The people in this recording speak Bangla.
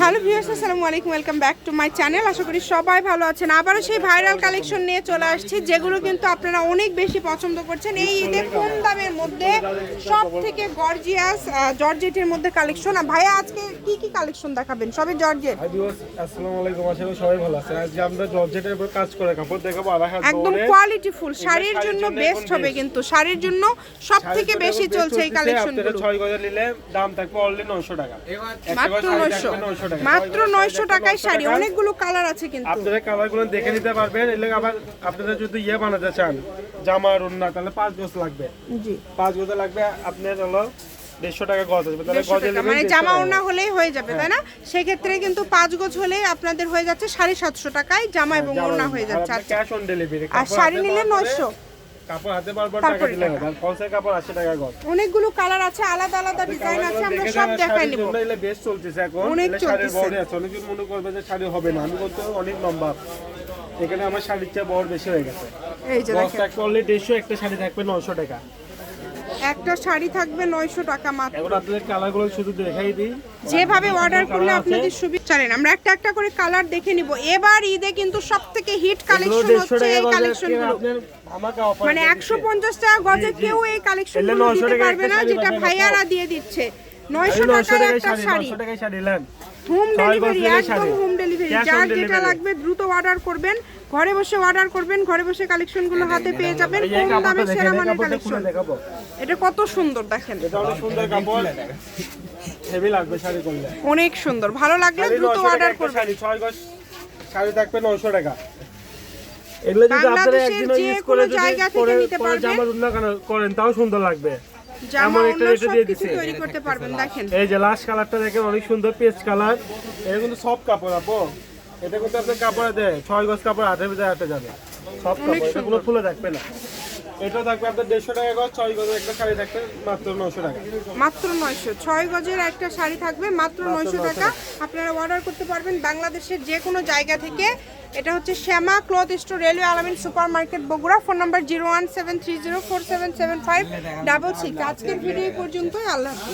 হ্যালো ভিউয়ার্স আসসালামু আলাইকুম welcome back to my channel. আশা করি সবাই ভালো আছেন। আবারও সেই ভাইরাল কালেকশন নিয়ে চলে আসছি যেগুলো কিন্তু আপনারা অনেক বেশি পছন্দ করছেন। এই ঈদে কম দামের মধ্যে সব থেকে গর্জিয়াস জর্জেটের মধ্যে কালেকশন। ভাইয়া আজকে কি কি কালেকশন দেখাবেন? সবই জর্জেট। হাই ভিউয়ার্স আসসালামু আলাইকুম আশা করি সবাই ভালো আছেন। আজকে আমরা জর্জেটের উপর কাজ করে কাপড় দেখাবো একদম। কোয়ালিটি ফুল শাড়ির জন্য বেস্ট হবে কিন্তু। শাড়ির জন্য সব থেকে বেশি চলছে এই কালেকশনগুলো আপনারা ছয় গজে নিলে দাম থাকবে অনলি নয়শো টাকা। একটা মাত্র নয়শো। 900 মাত্র নয়শো টাকায় শাড়ি অনেকগুলো কালার আছে কিন্তু। আপনারা কালারগুলো দেখে নিতে পারবেন এলে আবার আপনারা যদি ইয়ে বানাতে চান জামা রুন্না তাহলে পাঁচ গজ লাগবে। জি। পাঁচ গজে লাগবে আপনার হলো দেড়শো টাকা গজ আসবে তাহলে গজে মানে জামা ওড়না হলেই হয়ে যাবে তাই না? সেক্ষেত্রে কিন্তু পাঁচ গজ হলেই আপনাদের হয়ে যাচ্ছে সাড়ে সাতশো টাকায় জামা এবং ওড়না হয়ে যাচ্ছে। ক্যাশ অন ডেলিভারি আর শাড়ি নিলে নয়শো। কাপড় হাতে বারবার টাকা দিলে হবে ফলসের কাপড় আশি টাকা গজ। অনেকগুলো কালার আছে আলাদা আলাদা ডিজাইন আছে আমরা সব দেখাই নিব। এগুলো বেশ চলতেছে এখন। অনেক চলতেছে। অনেকজন মনে করবে যে শাড়ি হবে না। আমি বলতে অনেক লম্বা। এখানে আমার শাড়ির চেয়ে বড় বেশি হয়ে গেছে। এই যে দেখেন। একটা শাড়ি থাকবে নশো টাকা। একটা শাড়ি থাকবে নয়শো টাকা মাত্র। এখন আপনাদের কালারগুলো শুধু দেখাই দিই। যেভাবে অর্ডার করলে। আপনাদের সুবিধা চলেন আমরা একটা একটা করে কালার দেখে নিব। এবার ঈদে কিন্তু সব থেকে হিট কালেকশন হচ্ছে এই কালেকশনগুলো মানে একশো পঞ্চাশ টাকা গজে কেউ এই কালেকশন এলে 900 দিতে পারবে না যেটা ভাইয়ারা দিয়ে দিচ্ছে। নয়শো নশো টাকায় টাকায় একটা শাড়ি শাড়ি। নশো টাকায় শাড়ি নেন। হোম ডেলিভারি একদম হোম ডেলিভারি যার যেটা লাগবে দ্রুত অর্ডার করবেন। ঘরে বসে অর্ডার করবেন ঘরে বসে কালেকশনগুলো হাতে পেয়ে যাবেন। কম দামে সেরা মানের কালেকশন দেখাবো। এটা কত সুন্দর দেখেন। এটা অনেক সুন্দর কাপড়। হেভি লাগবে শাড়ি করলে। অনেক সুন্দর। ভালো লাগলে শাড়ি দ্রুত অর্ডার করবেন। শাড়ি গজ শাড়ি থাকবে নশো টাকা। এগুলো যদি আপনারা ইউজ করে যদি নিতে পারবেন। জামা করেন তাও সুন্দর লাগবে। জামা একটা রেটে দিয়ে সবকিছু তৈরি করতে পারবেন দেখেন। এই যে লাস্ট কালারটা দেখেন অনেক সুন্দর পেস্ট কালার এটা কিন্তু সব কাপড় আপো। এটা কিন্তু আপনার কাপড়ে দেয় ছয় গজ কাপড় হাতের ভিতরে হাতে যাবে। সব কাপড় কোনো ফুলে থাকবে না। এটা থাকবে আপনার দেড়শো টাকা গজ ছয় গজের একটা শাড়ি থাকবে মাত্র নশো টাকা। মাত্র নয়শো। ছয় গজের একটা শাড়ি থাকবে মাত্র নয়শো টাকা। আপনারা অর্ডার করতে পারবেন বাংলাদেশের যে কোনো জায়গা থেকে। এটা হচ্ছে Shyama cloth store railway Alamin super market Bogura. Phone number zero one seven three zero four seven seven five double six. আজকের ভিডিও এই পর্যন্তই। আল্লাহ হাফিজ।